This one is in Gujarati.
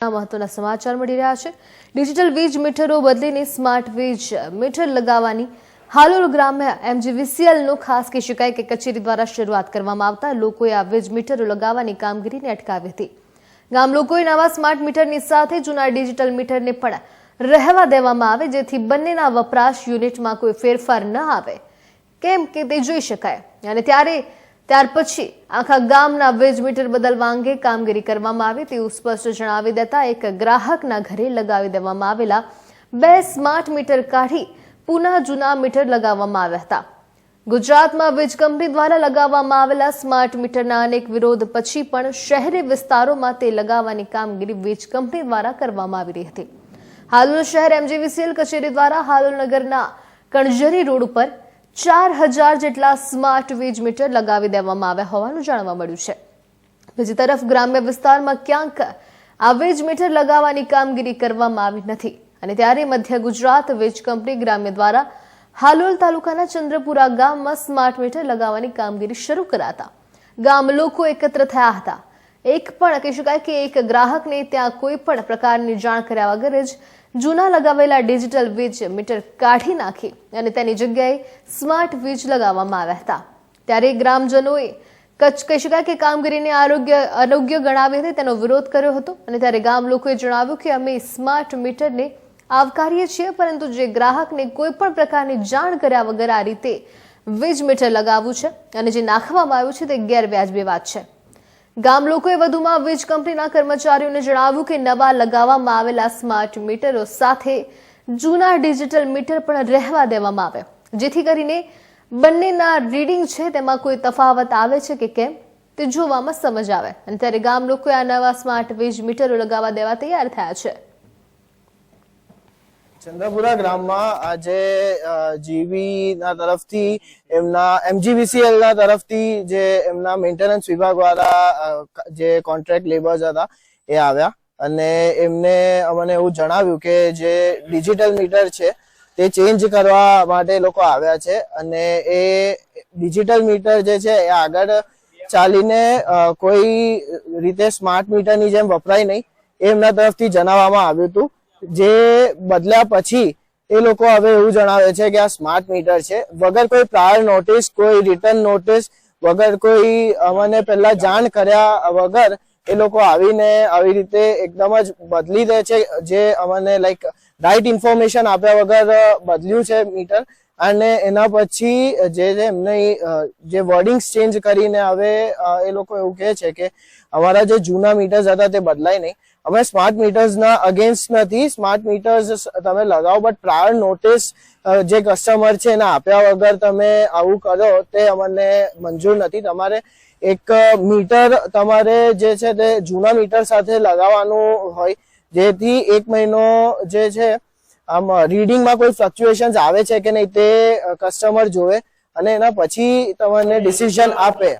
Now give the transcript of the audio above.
મહત્વના સમાચાર મળી રહ્યા છે. ડિજિટલ વીજ મીટરો બદલીને સ્માર્ટ વીજ મીટર લગાવવાની હાલોલ ગ્રામ્ય એમજીવીસીએલનો ખાસ કહી શકાય કે કચેરી દ્વારા શરૂઆત કરવામાં આવતા લોકોએ આ વીજ મીટરો લગાવવાની કામગીરીને અટકાવી હતી. ગામ લોકોએ નવા સ્માર્ટ મીટરની સાથે જૂના ડિજિટલ મીટરને પણ રહેવા દેવામાં આવે, જેથી બંનેના વપરાશ યુનિટમાં કોઈ ફેરફાર ન આવે. કેમ કે તે જોઈ શકાય. અને ત્યારે ત્યાર પછી આખા ગામના વીજ મીટર બદલવા અંગે કામગીરી કરવામાં આવી તેવું સ્પષ્ટ જણાવી દેતા એક ગ્રાહકના ઘરે લગાવી દેવામાં આવેલા બે સ્માર્ટ મીટર કાઢી પુનઃ જૂના મીટર લગાવવામાં આવ્યા હતા. ગુજરાતમાં વીજ કંપની દ્વારા લગાવવામાં આવેલા સ્માર્ટ મીટરના અનેક વિરોધ પછી પણ શહેરી વિસ્તારોમાં તે લગાવવાની કામગીરી વીજ કંપની દ્વારા કરવામાં આવી રહી હતી. હાલોલ શહેર એમજીવીસીએલ કચેરી દ્વારા હાલોલ નગરના કણજરી રોડ ઉપર ચાર હજાર જેટલા સ્માર્ટ વીજ મીટર લગાવી દેવામાં આવ્યા હોવાનું જાણવા મળ્યું છે. બીજી તરફ ગ્રામ્ય વિસ્તારમાં ક્યાંક આ વીજ મીટર લગાવવાની કામગીરી કરવામાં આવી નથી અને ત્યારે મધ્ય ગુજરાત વીજ કંપની ગ્રામ્ય દ્વારા હાલોલ તાલુકાના ચંદ્રપુરા ગામમાં સ્માર્ટ મીટર લગાવવાની કામગીરી શરૂ કરાતા. ગામ લોકો એકત્ર થયા હતા. એક પણ કહી શકાય કે એક ગ્રાહકને ત્યાં કોઈ પણ પ્રકારની જાણ કર્યા વગર જ જૂના લગાવેલા ડિજિટલ વીજ મીટર કાઢી નાખી અને તેની જગ્યાએ સ્માર્ટ વીજ લગાવવામાં આવ્યા હતા. ત્યારે ગ્રામજનોએ કચ્છ કહી શકાય કે કામગીરીને આરોગ્ય અયોગ્ય ગણાવી હતી તેનો વિરોધ કર્યો હતો અને ત્યારે ગામ લોકોએ જણાવ્યું કે અમે સ્માર્ટ મીટરને આવકારીએ છીએ, પરંતુ જે ગ્રાહકને કોઈ પણ પ્રકારની જાણ કર્યા વગર આ રીતે વીજ મીટર લગાવવું છે અને જે નાખવામાં આવ્યું છે તે ગેરવ્યાજબી વાત છે. ગામ લોકોએ વધુમાં વીજ કંપનીના કર્મચારીઓને જણાવ્યું કે નવા લગાવવામાં આવેલા સ્માર્ટ મીટરો સાથે જૂના ડિજિટલ મીટર પણ રહેવા દેવામાં આવે. જેથી કરીને બંનેના રીડિંગ છે તેમાં કોઈ તફાવત આવે છે કે કેમ તે જોવામાં સમજ આવે. અને ત્યારે ગામ લોકોએ આ નવા સ્માર્ટ વીજ મીટરો લગાવવા દેવા તૈયાર થયા છે. ચંદ્રપુરા ગ્રામમાં આજે જીવી ના તરફથી એમના એમજીવીસીએલ ના તરફથી જે એમના મેન્ટેનન્સ વિભાગ વાળા જે કોન્ટ્રાક્ટ લેબર્સ હતા, એ આવ્યા. અને એમને અમને એવું જણાવ્યું કે જે ડિજિટલ મીટર છે, તે ચેન્જ કરવા માટે લોકો આવ્યા છે. અને એ ડિજિટલ મીટર જે છે, એ આગળ ચાલીને કોઈ રીતે સ્માર્ટ મીટરની જેમ વપરાય નહીં, એ એમના તરફથી જણાવવામાં આવ્યું હતું. જે બદલ્યા પછી એ લોકો હવે એવું જણાવે છે કે આ સ્માર્ટ મીટર છે. વગર કોઈ પ્રાયર નોટિસ કોઈ રિટર્ન નોટિસ વગર કોઈ અમને પહેલા જાણ કર્યા વગર એ લોકો આવીને આવી રીતે એકદમ જ બદલી દે છે, જે અમને લાઈક રાઈટ ઇન્ફોર્મેશન આપ્યા વગર બદલ્યું છે મીટર અને એના પછી જે એમની જે વર્ડિંગ્સ ચેન્જ કરીને હવે એ લોકો એવું કહે છે કે અમારા જે જૂના મીટર્સ હતા તે બદલાય નહીં. અમે સ્માર્ટ મીટર્સના અગેન્સ્ટ નથી. સ્માર્ટ મીટર્સ તમે લગાવો બટ પ્રાયર નોટિસ જે કસ્ટમર છે એને આપ્યા વગર તમે આવું કરો, તે અમને મંજૂર નથી. તમારે એક મીટર તમારે જે છે તે જૂના મીટર સાથે લગાવવાનું હોય, જેથી એક મહિનો જે છે, આમ રીડિંગમાં કોઈ ફ્લક્ચ્યુએશન આવે છે કે નહીં તે કસ્ટમર જોવે અને એના પછી તમને ડિસિઝન આપે.